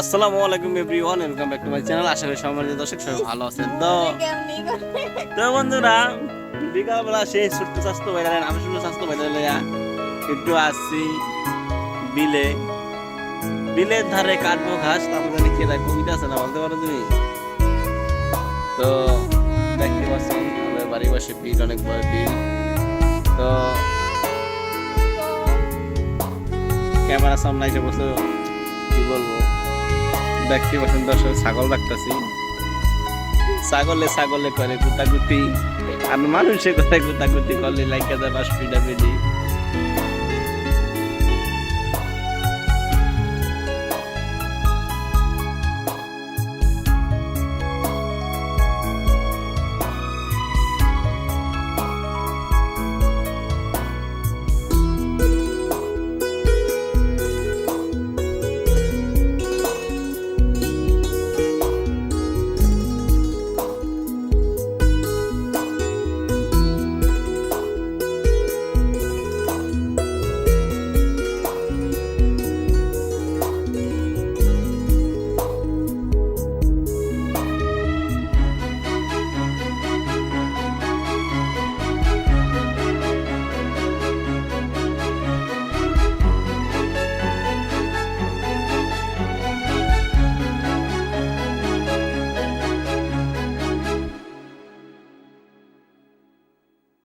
আসসালামু আলাইকুম everyone welcome back to my channel আশা করি সম্মানিত দর্শক সবাই ভালো আছেন। তো তো বন্ধুরা সেই ছোট্ট স্বাস্থ্য আমি ছোট্ট স্বাস্থ্য বাইরে লইয়া একটু আসছি বিলে। বিলের ধারে কাটবো ঘাস, তারপর জানি দেয় কবিতা আছে না, বলতে পারো তুমি? তো দেখতে আমাদের বাড়ির পাশে বিল, অনেক বড় বিল। তো ক্যামেরা সামনে এসে বসে কি বলব? দেখতে পাচ্ছেন, দর্শক, ছাগল রাখতেছি ছাগলে ছাগলে করে গুতাগুতি। আর মানুষে কোথায় গুতাগুতি করলে লাইকা দেয় বাস পিডি